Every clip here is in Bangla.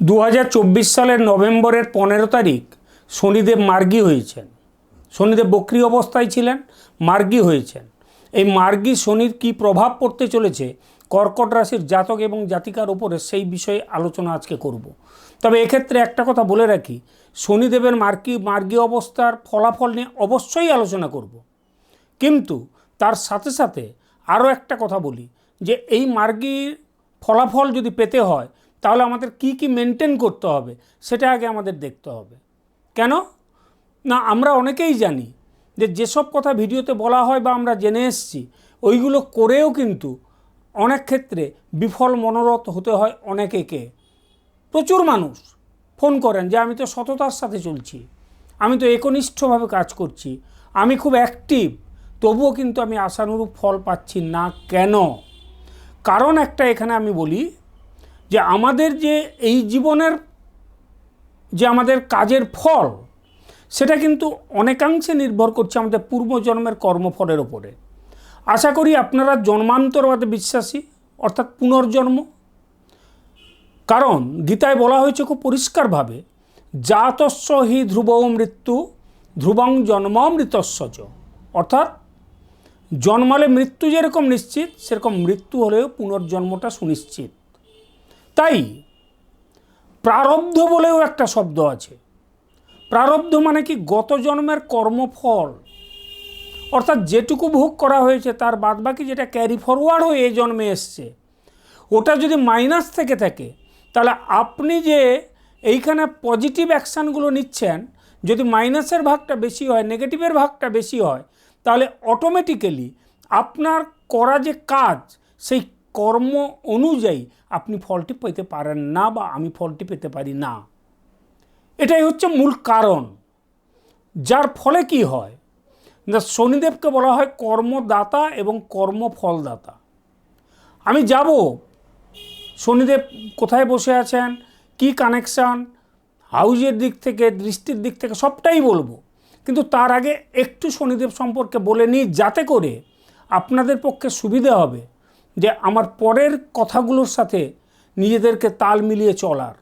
দু হাজার চব্বিশ সালের নভেম্বরের পনেরো তারিখ শনিদেব মার্গী হয়েছেন। শনিদেব বক্রি অবস্থায় ছিলেন, মার্গী হয়েছেন। এই মার্গী শনির কি প্রভাব পড়তে চলেছে কর্কট রাশির জাতক এবং জাতিকার উপরে সেই বিষয়ে আলোচনা আজকে করব। তবে এক্ষেত্রে একটা কথা বলে রাখি, শনিদেবের মার্গী মার্গী অবস্থার ফলাফল নিয়ে অবশ্যই আলোচনা করব। কিন্তু তার সাথে সাথে আরও একটা কথা বলি যে এই মার্গীর ফলাফল যদি পেতে হয় তাহলে আমাদের কি কি মেনটেন করতে হবে, সেটা আগে আমাদের দেখতে হবে। কেন? না, আমরা অনেকেই জানি যে যেসব কথা ভিডিওতে বলা হয় বা আমরা জেনে এসছি, ওইগুলো করেও কিন্তু অনেক ক্ষেত্রে বিফল মনোরথ হতে হয় অনেকেকে প্রচুর মানুষ ফোন করেন যে, আমি তো সততার সাথে চলছি, আমি তো একনিষ্ঠভাবে কাজ করছি, আমি খুব অ্যাক্টিভ তবুও কিন্তু আমি আশানুরূপ ফল পাচ্ছি না কেন? কারণ একটা এখানে আমি বলি যে আমাদের যে এই জীবনের যে আমাদের কাজের ফল, সেটা কিন্তু অনেকাংশে নির্ভর করছে আমাদের পূর্বজন্মের কর্মফলের ওপরে। আশা করি আপনারা জন্মান্তরবাদে বিশ্বাসী, অর্থাৎ পুনর্জন্ম। কারণ গীতায় বলা হয়েছে খুব পরিষ্কারভাবে, জাতস্য হি ধ্রুব মৃত্যু, ধ্রুবং জন্মামৃতস্য চ অর্থাৎ জন্মালে মৃত্যু যেরকম নিশ্চিত, সেরকম মৃত্যু হলেও পুনর্জন্মটা সুনিশ্চিত। তাই প্রারব্ধ বলেও একটা শব্দ আছে। প্রারব্ধ মানে কি গত জন্মের কর্মফল। অর্থাৎ যেটুকু ভোগ করা হয়েছে, তার বাদবাকি যেটা ক্যারি ফরওয়ার্ড হয়ে এই জন্মে এসছে, ওটা যদি মাইনাস থেকে থাকে, তাহলে আপনি যে এইখানে পজিটিভ অ্যাকশানগুলো নিচ্ছেন, যদি মাইনাসের ভাগটা বেশি হয় নেগেটিভের ভাগটা বেশি হয়, তাহলে অটোমেটিক্যালি আপনার করা যে কাজ, সেই কর্ম অনুযায়ী আপনি ফলটি পেতে পারেন না বা আমি ফলটি পেতে পারি না। এটাই হচ্ছে মূল কারণ। যার ফলে কি হয়? না শনিদেবকে বলা হয় কর্মদাতা এবং কর্মফলদাতা। আমি যাব। শনিদেব কোথায় বসে আছেন? কি কানেকশান হাউজের দিক থেকে, দৃষ্টির দিক থেকে সবটাই বলব। কিন্তু তার আগে একটু শনিদেব সম্পর্কে বলে নিই, যাতে করে আপনাদের পক্ষে সুবিধা হবে। যে আমার পরের কথাগুলোর সাথে নিজেদেরকে তাল মিলিয়ে চলার।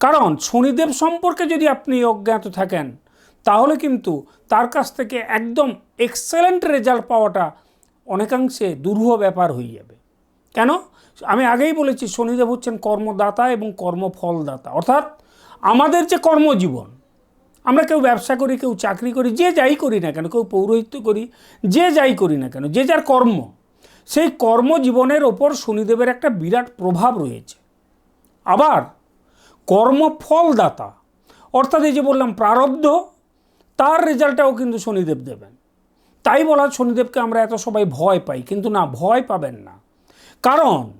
কারণ শনিদেব সম্পর্কে যদি আপনি অজ্ঞাত থাকেন, তাহলে কিন্তু তার কাছ থেকে একদম এক্সেলেন্ট রেজাল্ট পাওয়াটা অনেকাংশে দুরূহ ব্যাপার হয়ে যাবে। কেন? আমি আগেই বলেছি, শনিদেব হচ্ছেন কর্মদাতা এবং কর্মফলদাতা। অর্থাৎ আমাদের যে কর্মজীবন, আমরা কেউ ব্যবসা করি, কেউ চাকরি করি, যে যাই করি না কেন, কেউ পৌরোহিত্য করি, যে যাই করি না কেন, যে যার কর্ম সেই কর্মজীবনের ওপর শনিদেবের একটা বিরাট প্রভাব রয়েছে। আবার কর্মফলদাতা, অর্থাৎ এই যে বললাম প্রারব্ধ, তার রেজাল্টটাও কিন্তু শনিদেব দেবেন। তাই বলা শনিদেবকে আমরা এত সবাই ভয় পাই, কিন্তু না, ভয় পাবেন না। কারণ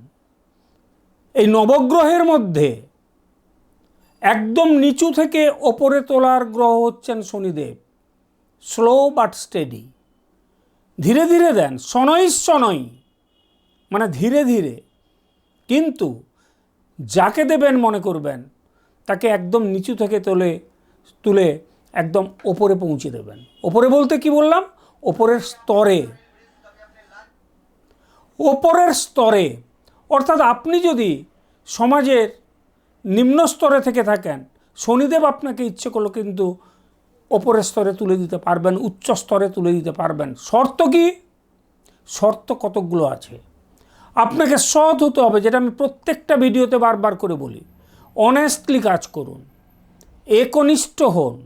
এই নবগ্রহের মধ্যে একদম নিচু থেকে ওপরে তোলার গ্রহ হচ্ছেন শনিদেব স্লো বাট স্টেডি ধীরে ধীরে দেন শনৈ শনৈ মানে ধীরে ধীরে। কিন্তু যাকে দেবেন মনে করবেন, তাকে একদম নিচু থেকে তোলে, তুলে একদম ওপরে পৌঁছে দেবেন। ওপরে বলতে কি বললাম? ওপরের স্তরে। ওপরের স্তরে। অর্থাৎ আপনি যদি সমাজের নিম্ন স্তরে থেকে থাকেন, শনিদেব আপনাকে ইচ্ছে করল কিন্তু ওপরের স্তরে তুলে দিতে পারবেন, উচ্চ স্তরে তুলে দিতে পারবেন। শর্ত কি? শর্ত কতকগুলো আছে। আপনাকে সৎ হতে হবে, যেটা আমি প্রত্যেকটা ভিডিওতে বারবার করে বলি। অনেস্টলি কাজ করুন, একনিষ্ঠ হন,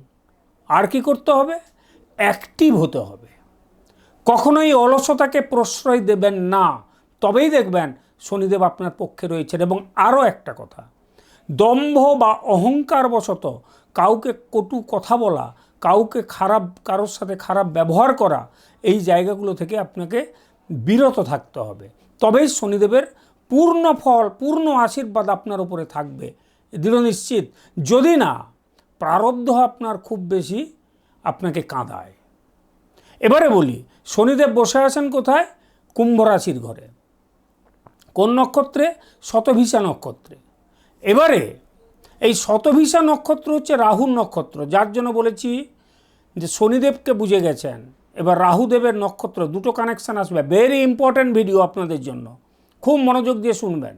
আর কি করতে হবে? অ্যাক্টিভ হতে হবে। কখনোই অলসতাকে প্রশ্রয় দেবেন না, তবেই দেখবেন শনিদেব আপনার পক্ষে রয়েছেন। এবং আরও একটা কথা, দম্ভ বা অহংকার বশত কাউকে কটু কথা বলা কাউকে খারাপ, কারোর সাথে খারাপ ব্যবহার করা এই জায়গাগুলো থেকে আপনাকে বিরত থাকতে হবে। তবেই শনিদেবের পূর্ণ ফল, পূর্ণ আশীর্বাদ আপনার উপরে থাকবে। দৃঢ় নিশ্চিত, যদি না, প্রারব্ধ আপনার খুব বেশি আপনাকে কাঁদায়। এবারে বলি, শনিদেব বসে আছেন কোথায়? কুম্ভ রাশির ঘরে। কোন নক্ষত্রে? শতভিসা নক্ষত্রে। এবারে এই শতভিসা নক্ষত্র হচ্ছে রাহুর নক্ষত্র, যার জন্য বলেছি যে শনিদেবকে বুঝে গেছেন। এবার রাহুদেবের নক্ষত্র, দুটো কানেকশান আসবে। ভেরি ইম্পর্ট্যান্ট ভিডিও আপনাদের জন্য। খুব মনোযোগ দিয়ে শুনবেন।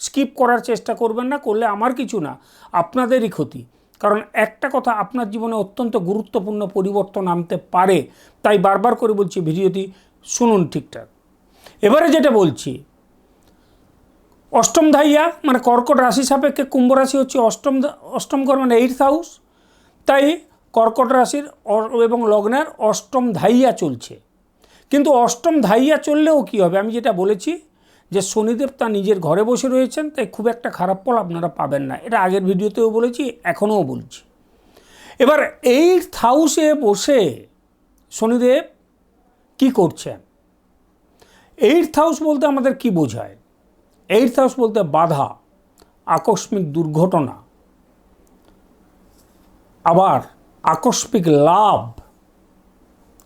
স্কিপ করার চেষ্টা করবেন না, করলে আমার কিছু না, আপনাদেরই ক্ষতি। কারণ একটা কথা আপনার জীবনে অত্যন্ত গুরুত্বপূর্ণ পরিবর্তন আনতে পারে, তাই বারবার করে বলছি ভিডিওটি শুনুন ঠিকঠাক। এবারে যেটা বলছি অষ্টম ধাইয়া মানে কর্কট রাশি সাপেক্ষে কুম্ভ রাশি হচ্ছে অষ্টম অষ্টম ঘর মানে এইট হাউস তাই কর্কট রাশির এবং লগ্নের অষ্টম ধাইয়া চলছে। কিন্তু অষ্টম ধাইয়া চললেও কী হবে? আমি যেটা বলেছি যে শনিদেব তা নিজের ঘরে বসে রয়েছেন, তাই খুব একটা খারাপ ফল আপনারা পাবেন না। এটা আগের ভিডিওতেও বলেছি, এখনও বলছি। এবার এইট হাউসে বসে শনিদেব কি করছেন? এইট হাউস বলতে আমাদের কি বোঝায়? এইট হাউস বলতে বাধা, আকস্মিক দুর্ঘটনা, আবার আকস্মিক লাভ,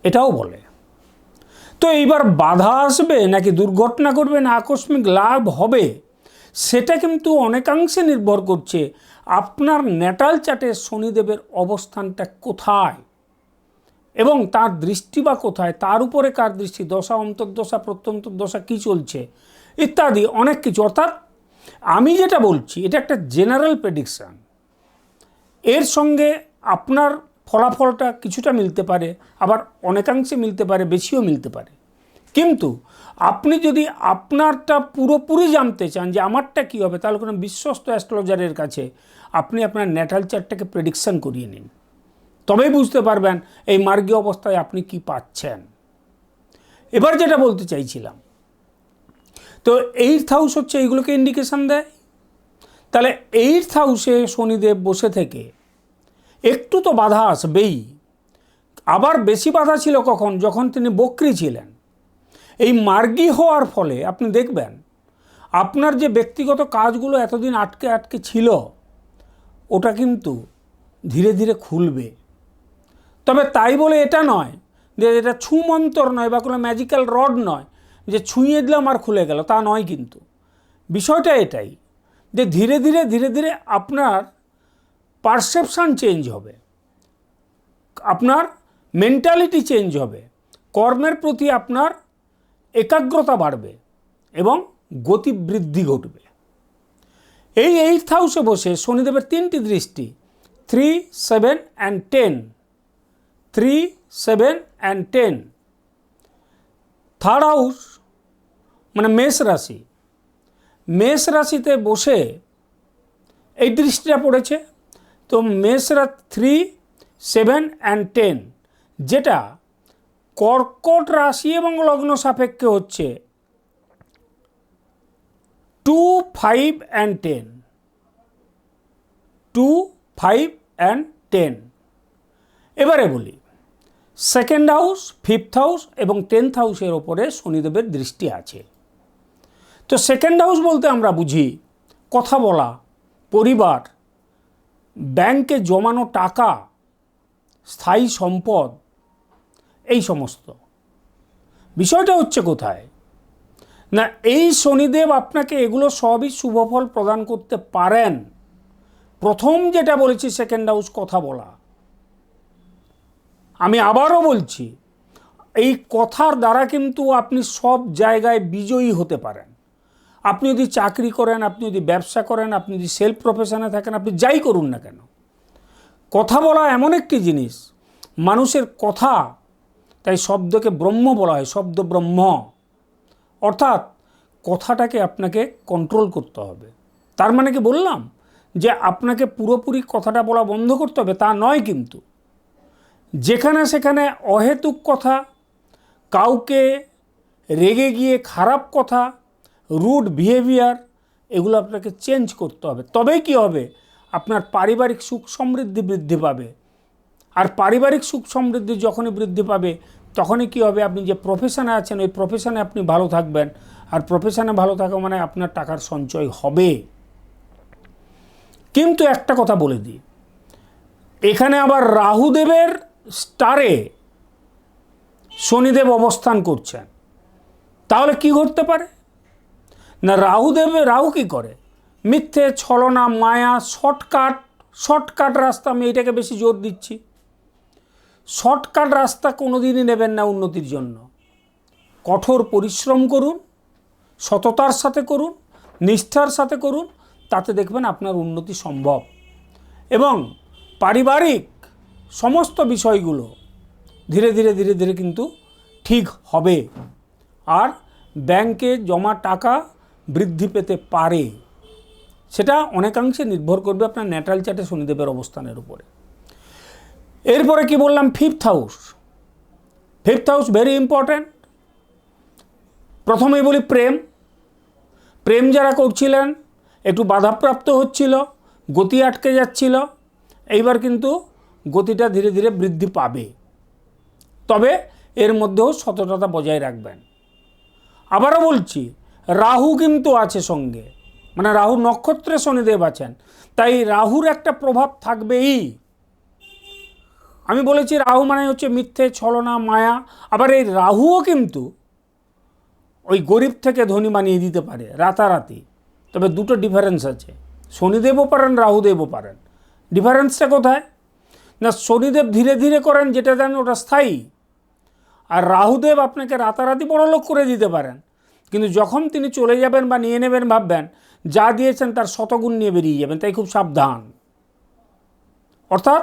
এটাও বলে। তো এইবার বাধা আসবে নাকি দুর্ঘটনা করবে না, আকস্মিক লাভ হবে, সেটা কিন্তু অনেকাংশে নির্ভর করছে আপনার ন্যাটাল চার্টে শনিদেবের অবস্থানটা কোথায় এবং তার দৃষ্টি বা কোথায়, তার উপরে কার দৃষ্টি, দশা, অন্তর্দশা প্রত্যন্তর দশা কী চলছে? ইত্যাদি অনেক কিছু। অর্থাৎ আমি যেটা বলছি, এটা একটা জেনারেল প্রেডিকশান এর সঙ্গে আপনার ফলাফলটা কিছুটা মিলতে পারে, আবার অনেকাংশে মিলতে পারে, বেশিও মিলতে পারে। কিন্তু আপনি যদি আপনারটা পুরোপুরি জানতে চান যে আমারটা কী হবে, তাহলে কোনো বিশ্বস্ত অ্যাস্ট্রোলজারের কাছে আপনি আপনার ন্যাটাল চার্টটাকে প্রেডিকশান করিয়ে নিন। তবেই বুঝতে পারবেন এই মার্গীয় অবস্থায় আপনি কি পাচ্ছেন। এবার যেটা বলতে চাইছিলাম তো এইট হাউস হচ্ছে এইগুলোকে ইন্ডিকেশান দেয়। তাহলে এইট হাউসে শনিদেব বসে থেকে একটু তো বাধা আসবেই। আবার বেশি বাধা ছিল কখন? যখন তিনি বক্রি ছিলেন। এই মার্গী হওয়ার ফলে, আপনি দেখবেন, আপনার যে ব্যক্তিগত কাজগুলো এতদিন আটকে আটকে ছিল, ওটা কিন্তু ধীরে ধীরে খুলবে। তবে তাই বলে এটা নয় যে এটা ছুমন্তর নয় বা কোনো ম্যাজিক্যাল রড নয়। যে ছুঁয়ে দিলাম আর খুলে গেল, তা নয় কিন্তু। বিষয়টা এটাই যে ধীরে ধীরে ধীরে ধীরে আপনার পারসেপশান চেঞ্জ হবে। আপনার মেন্টালিটি চেঞ্জ হবে। কর্মের প্রতি আপনার একাগ্রতা বাড়বে এবং গতি বৃদ্ধি ঘটবে। এই এইট হাউসে বসে শনিদেবের তিনটি দৃষ্টি three seven and ten three seven and ten third house মানে মেষ রাশি। মেষ রাশিতে বসে এই দৃষ্টিটা পড়েছে। তো মেষ মেষরা থ্রি সেভেন অ্যান্ড টেন যেটা কর্কট রাশি এবং লগ্ন সাপেক্ষে হচ্ছে two five and ten two five and ten এবারে বলি সেকেন্ড হাউস ফিফথ হাউস এবং টেন্থ হাউসের ওপরে শনিদেবের দৃষ্টি আছে। তো সেকেন্ড হাউস বলতে আমরা বুঝি কথা বলা, পরিবার ব্যাংকে জমানো টাকা, স্থায়ী সম্পদ, এই সমস্ত। বিষয়টা হচ্ছে কোথায়? না, এই শনিদেব আপনাকে এগুলো সবই শুভফল প্রদান করতে পারেন। প্রথম যেটা বলেছি সেকেন্ড হাউস কথা বলা। আমি আবারও বলছি, এই কথার দ্বারা কিন্তু আপনি সব জায়গায় বিজয়ী হতে পারেন। আপনি যদি চাকরি করেন, আপনি যদি ব্যবসা করেন, আপনি যদি সেলফ প্রফেশনে থাকেন, আপনি যাই করুন না কেন? কথা বলা এমন একটি জিনিস, মানুষের কথা তাই শব্দকে ব্রহ্ম বলা হয়, শব্দ ব্রহ্ম। অর্থাৎ কথাটাকে আপনাকে কন্ট্রোল করতে হবে। তার মানে কি বললাম? যে আপনাকে পুরোপুরি কথাটা বলা বন্ধ করতে হবে, তা নয় কিন্তু। যেখানে সেখানে অহেতুক কথা, কাউকে রেগে গিয়ে খারাপ কথা রুড বিহেভিয়ার এগুলো আপনাকে চেঞ্জ করতে হবে। তবেই কি হবে? আপনার পারিবারিক সুখ সমৃদ্ধি বৃদ্ধি পাবে। আর পারিবারিক সুখ সমৃদ্ধি যখনই বৃদ্ধি পাবে, তখনই কি হবে? আপনি যে প্রফেশনে আছেন, ওই প্রফেশনে আপনি ভালো থাকবেন। আর প্রফেশনে ভালো থাকা মানে আপনার টাকার সঞ্চয় হবে। কিন্তু একটা কথা বলে দিই। এখানে আবার রাহুদেবের স্টারে শনিদেব অবস্থান করছেন। তাহলে কি ঘটতে পারে? না রাহুদেব রাহু কি করে? মিথ্যে, ছলনা, মায়া, শর্টকাট শর্টকাট রাস্তা, আমি এটাকে বেশি জোর দিচ্ছি। শর্টকাট রাস্তা কোনো দিনই নেবেন না উন্নতির জন্য। কঠোর পরিশ্রম করুন, সততার সাথে করুন, নিষ্ঠার সাথে করুন, তাতে দেখবেন আপনার উন্নতি সম্ভব। এবং পারিবারিক সমস্ত বিষয়গুলো ধীরে ধীরে ধীরে ধীরে কিন্তু ঠিক হবে। আর ব্যাংকে জমা টাকা বৃদ্ধি পেতে পারে, সেটা অনেকাংশে নির্ভর করবে আপনার ন্যাটাল চার্টে শনিদেবের অবস্থানের উপরে। এরপরে কি বললাম? Fifth house fifth house very important প্রথমেই বলি প্রেম। প্রেম যারা করছিলেন, একটু বাধাপ্রাপ্ত হচ্ছিল, গতি আটকে যাচ্ছিল, এইবার কিন্তু গতিটা ধীরে ধীরে বৃদ্ধি পাবে। তবে এর মধ্যেও সততাটা বজায় রাখবেন। আবারও বলছি রাহু কিন্তু আছে সঙ্গে। মানে রাহু নক্ষত্রে শনিদেব আছেন। তাই রাহুর একটা প্রভাব থাকবেই। আমি বলেছি রাহু মানে হচ্ছে মিথ্যে, ছলনা, মায়া। আবার এই রাহুও কিন্তু ওই গরিব থেকে ধনী বানিয়ে দিতে পারে, রাতারাতি। তবে দুটো ডিফারেন্স আছে। শনিদেবও পারেন, রাহুদেবও পারেন। ডিফারেন্সটা কোথায়? না, শনিদেব ধীরে ধীরে করেন যেটা দেন ওটা স্থায়ী। আর রাহুদেব আপনাকে রাতারাতি বড় লোক করে দিতে পারেন। কিন্তু যখন তিনি চলে যাবেন বা নিয়ে নেবেন ভাববেন, যা দিয়েছেন তার শতগুণ নিয়ে বেরিয়ে যাবেন, তাই খুব সাবধান। অর্থাৎ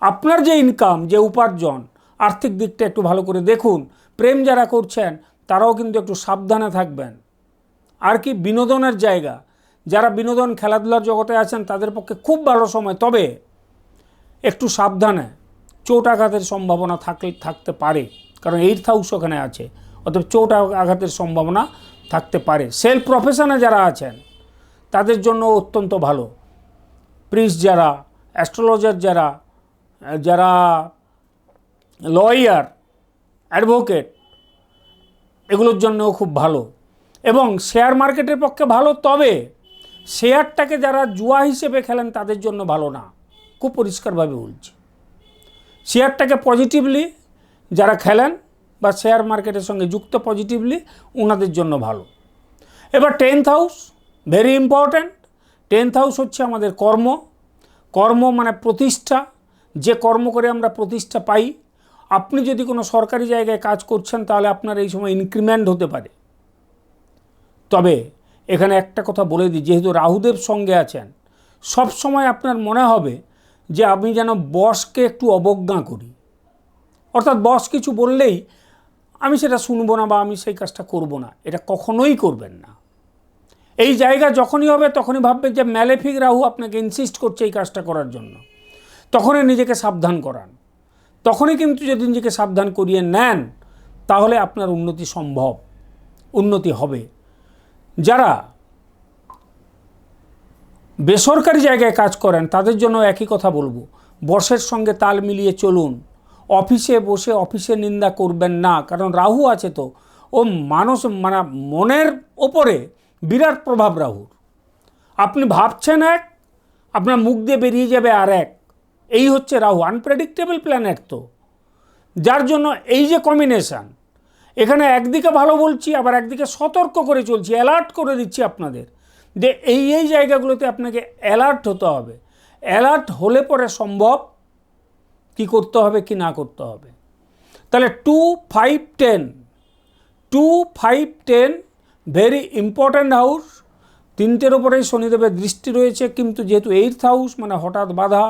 আপনার যে ইনকাম যে উপার্জন, আর্থিক দিকটা একটু ভালো করে দেখুন। প্রেম যারা করছেন, তারাও কিন্তু একটু সাবধানে থাকবেন। আর কি বিনোদনের জায়গা, যারা বিনোদন খেলাধুলার জগতে আছেন, তাদের পক্ষে খুব ভালো সময়। তবে একটু সাবধানে, চোট আঘাতের সম্ভাবনা থাকলে, থাকতে পারে। কারণ এইট হাউস ওখানে আছে। অতএব চোট আঘাতের সম্ভাবনা থাকতে পারে। সেলফ প্রফেশনে যারা আছেন, তাদের জন্য অত্যন্ত ভালো। প্রিস যারা, অ্যাস্ট্রোলজার যারা যারা লয়ার, অ্যাডভোকেট, এগুলোর জন্যও খুব ভালো। এবং শেয়ার মার্কেটের পক্ষে ভালো, তবে শেয়ারটাকে যারা জুয়া হিসেবে খেলেন, তাদের জন্য ভালো না। খুব পরিষ্কারভাবে বলছি। শেয়ারটাকে পজিটিভলি যারা খেলেন বা শেয়ার মার্কেটের সঙ্গে যুক্ত পজিটিভলি ওনাদের জন্য ভালো। এবার tenth house very important tenth house হচ্ছে আমাদের কর্ম। কর্ম মানে প্রতিষ্ঠা। যে কর্ম করে আমরা প্রতিষ্ঠা পাই। আপনি যদি কোনো সরকারি জায়গায় কাজ করছেন, তাহলে আপনার এই সময় ইনক্রিমেন্ট হতে পারে। তবে এখানে একটা কথা বলে দিই, যেহেতু রাহুদেব সঙ্গে আছেন, সব সময় আপনার মনে হবে যে আমি যেন বসকে একটু অবজ্ঞা করি। অর্থাৎ বস কিছু বললেই আমি সেটা শুনব না বা আমি সেই কাজটা করব না, এটা কখনোই করবেন না। এই জায়গা যখনই হবে তখনই ভাববেন যে ম্যালেফিক রাহু আপনাকে ইনসিস্ট করছে এই কাজটা করার জন্য। তখনই নিজেকে সাবধান করান। তখনই কিন্তু যদি নিজেকে সাবধান করিয়ে নেন, তাহলে আপনার উন্নতি সম্ভব, উন্নতি হবে। যারা বেসরকারি জায়গায় কাজ করেন, তাদের জন্য একই কথা বলব বসের সঙ্গে তাল মিলিয়ে চলুন। অফিসে বসে অফিসে নিন্দা করবেন না, কারণ রাহু আছে তো। ও মানুষ মানে মনের ওপরে বিরাট প্রভাব রাহুর। আপনি ভাবছেন এক, আপনার মুখ দিয়ে বেরিয়ে যাবে আর এক। এই হচ্ছে রাহু আনপ্রেডিক্টেবল প্ল্যানেট তো। যার জন্য এই যে কম্বিনেশান এখানে একদিকে ভালো বলছি, আবার একদিকে সতর্ক করে চলছি অ্যালার্ট করে দিচ্ছি আপনাদের যে এই এই জায়গাগুলোতে আপনাকে অ্যালার্ট হতে হবে। অ্যালার্ট হলে পরে সম্ভব কি করতে হবে, কি না করতে হবে। তাহলে two five ten two five ten very important house তিনটের ওপরেই শনিদেবের দৃষ্টি রয়েছে, কিন্তু যেহেতু এইথ হাউস মানে হঠাৎ বাধা,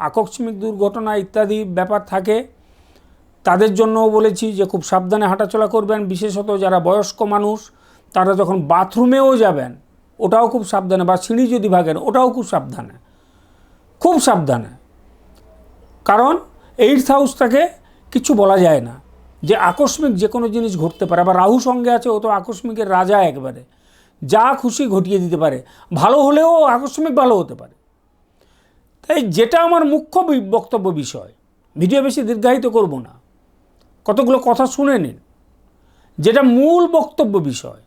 আকস্মিক দুর্ঘটনা ইত্যাদি ব্যাপার থাকে, তাদের জন্যও বলেছি যে খুব সাবধানে হাঁটাচলা করবেন। বিশেষত যারা বয়স্ক মানুষ, তারা যখন বাথরুমেও যাবেন, ওটাও খুব সাবধানে, বা সিঁড়ি যদি ভাগেন, ওটাও খুব সাবধানে। খুব সাবধানে। কারণ এইটস হাউসটাকে কিছু বলা যায় না। যে আকস্মিক যে কোনো জিনিস ঘটতে পারে, আবার রাহু সঙ্গে আছে, ও তো আকস্মিকের রাজা একবারে। যা খুশি ঘটিয়ে দিতে পারে। ভালো হলেও আকস্মিক ভালো হতে পারে। তাই যেটা আমার মুখ্য বক্তব্য বিষয়, ভিডিও বেশি দীর্ঘায়িত করব না। কতগুলো কথা শুনে নিন। যেটা মূল বক্তব্য বিষয়,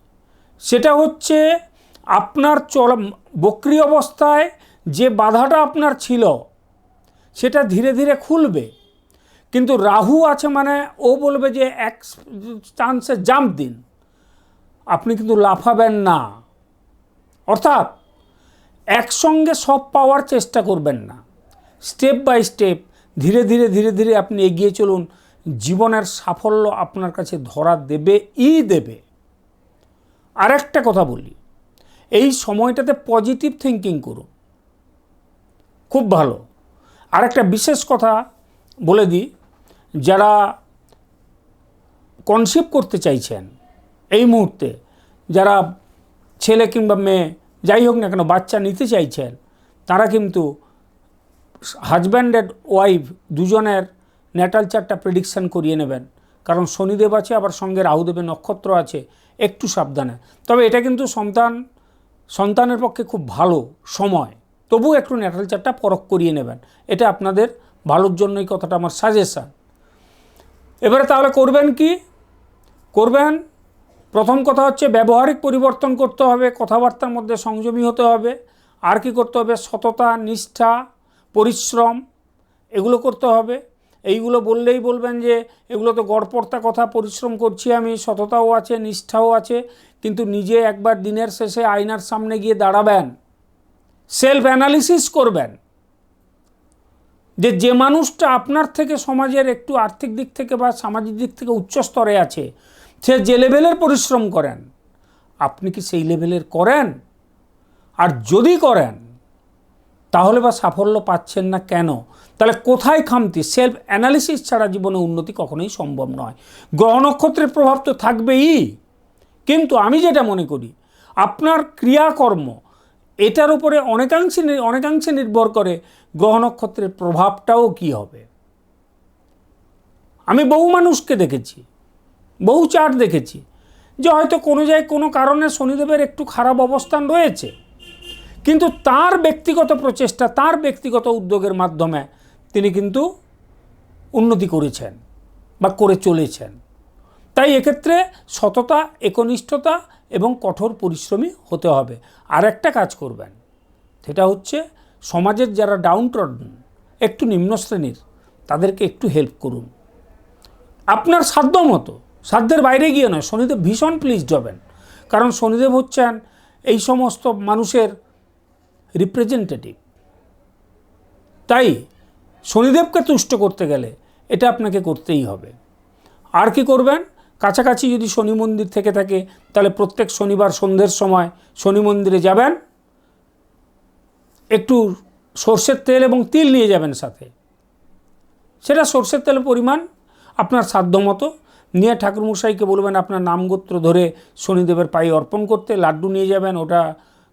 সেটা হচ্ছে আপনার চল বক্রি অবস্থায় যে বাধাটা আপনার ছিল সেটা ধীরে ধীরে খুলবে। কিন্তু রাহু আছে মানে ও বলবে যে এক চান্সে জাম্প দিন। আপনি কিন্তু লাফাবেন না। অর্থাৎ একসঙ্গে সব পাওয়ার চেষ্টা করবেন না। স্টেপ বাই স্টেপ ধীরে ধীরে ধীরে ধীরে আপনি এগিয়ে চলুন। জীবনের সাফল্য আপনার কাছে ধরা দেবে, ই দেবে। আরেকটা কথা বলি, এই সময়টাতে পজিটিভ থিঙ্কিং করুন। খুব ভালো। আর একটা বিশেষ কথা বলে দিই, যারা কনসেপ্ট করতে চাইছেন এই মুহূর্তে, যারা ছেলে কিংবা মেয়ে যাই হোক না কেন বাচ্চা নিতে চাইছেন, তারা কিন্তু হাজব্যান্ড অ্যান্ড ওয়াইফ দুজনের ন্যাটাল চারটা প্রেডিকশান করিয়ে নেবেন। কারণ শনিদেব আছে, আবার সঙ্গে রাহুদেবের নক্ষত্র আছে, একটু সাবধানে। তবে এটা কিন্তু সন্তান, সন্তানের পক্ষে খুব ভালো সময়। তবু একটু ন্যাটাল চারটা পরখ করিয়ে নেবেন। এটা আপনাদের ভালোর জন্যই কথাটা আমার সাজেশান এবারে তাহলে করবেন কি? করবেন, প্রথম কথা হচ্ছে ব্যবহারিক পরিবর্তন করতে হবে, কথাবার্তার মধ্যে সংযমী হতে হবে। আর কি করতে হবে? সততা, নিষ্ঠা, পরিশ্রম, এগুলো করতে হবে। এইগুলো বললেই বলবেন যে, এগুলো তো গড়পড়তা কথা, পরিশ্রম করছি আমি, সততাও আছে, নিষ্ঠাও আছে, কিন্তু নিজে একবার দিনের শেষে আয়নার সামনে গিয়ে দাঁড়াবেন। সেলফ অ্যানালিসিস করবেন। যে যে মানুষটা আপনার থেকে সমাজের একটু আর্থিক দিক থেকে বা সামাজিক দিক থেকে উচ্চ স্তরে আছে, সে যে লেভেলের পরিশ্রম করেন, আপনি কি সেই লেভেলের করেন? আর যদি করেন, তাহলে বা সাফল্য পাচ্ছেন না কেন? তাহলে কোথায় খামতি? সেলফ অ্যানালিসিস ছাড়া জীবনে উন্নতি কখনোই সম্ভব নয়। গ্রহ নক্ষত্রের প্রভাব তো থাকবেই। কিন্তু আমি যেটা মনে করি, আপনার ক্রিয়াকর্ম এটার উপরে অনেকাংশে অনেকাংশে নির্ভর করে গ্রহ নক্ষত্রের প্রভাবটাও কি হবে। আমি বহু মানুষকে দেখেছি, বহু চার্ট দেখেছি, যে হয়তো কোনো জায়গায় কোনো কারণে শনিদেবের একটু খারাপ অবস্থান রয়েছে, কিন্তু তার ব্যক্তিগত প্রচেষ্টা, তার ব্যক্তিগত উদ্যোগের মাধ্যমে তিনি কিন্তু উন্নতি করেছেন বা করে চলেছেন। তাই এক্ষেত্রে সততা, একনিষ্ঠতা এবং কঠোর পরিশ্রমী হতে হবে। আর একটা কাজ করবেন, সেটা হচ্ছে সমাজের যারা ডাউন একটু নিম্ন শ্রেণির, তাদেরকে একটু হেল্প করুন। আপনার সাধ্য মতো সাধ্যের বাইরে গিয়ে নয়, শনিদেব ভীষণ প্লিজড হবেন। কারণ শনিদেব হচ্ছেন এই সমস্ত মানুষের রিপ্রেজেন্টেটিভ তাই শনিদেবকে তুষ্ট করতে গেলে এটা আপনাকে করতেই হবে। আর কি করবেন? কাছাকাছি যদি শনি মন্দির থেকে থাকে, তাহলে প্রত্যেক শনিবার সন্ধ্যের সময় শনি মন্দিরে যাবেন। একটু সর্ষের তেল এবং তিল নিয়ে যাবেন সাথে। সেটা সর্ষের তেলের পরিমাণ আপনার সাধ্যমতো। নিয়ে ঠাকুরমশাইকে বলবেন, আপনার নামগোত্র ধরে শনিদেবের পায়ে অর্পণ করতে লাড্ডু নিয়ে যাবেন, ওটা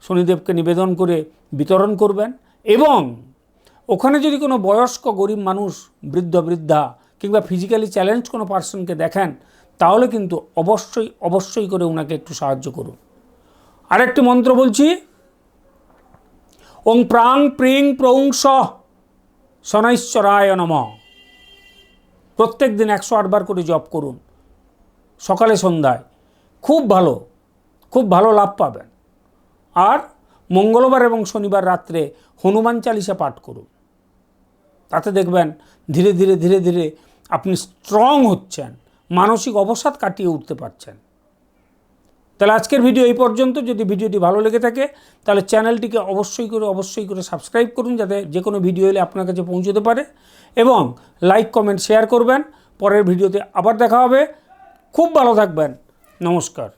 শনিদেবকে নিবেদন করে বিতরণ করবেন। এবং ওখানে যদি কোনো বয়স্ক গরিব মানুষ, বৃদ্ধ, বৃদ্ধা কিংবা ফিজিক্যালি চ্যালেঞ্জ কোনো পার্সনকে দেখেন তাহলে কিন্তু অবশ্যই অবশ্যই করে ওনাকে একটু সাহায্য করুন। আরেকটি মন্ত্র বলছি, ওং প্রাং প্রিং প্রৌং স শনৈশ্বরায় নম। প্রত্যেক দিন একশো আটবার করে জপ করুন, সকালে সন্ধ্যায়। খুব ভালো খুব ভালো লাভ পাবেন। আর মঙ্গলবার এবং শনিবার রাত্রে হনুমান চালিসা পাঠ করুন। তাতে দেখবেন ধীরে ধীরে ধীরে ধীরে আপনি স্ট্রং হচ্ছেন। মানসিক অবসাদ কাটিয়ে উঠতে পারছেন। তাহলে আজকের ভিডিও এই পর্যন্ত। যদি ভিডিওটি ভালো লেগে থাকে, তাহলে চ্যানেলটিকে অবশ্যই করে অবশ্যই করে সাবস্ক্রাইব করুন যাতে যে কোনো ভিডিও এলে আপনার কাছে পৌঁছতে পারে এবং লাইক, কমেন্ট, শেয়ার করবেন। পরের ভিডিওতে আবার দেখা হবে। খুব ভালো থাকবেন। নমস্কার।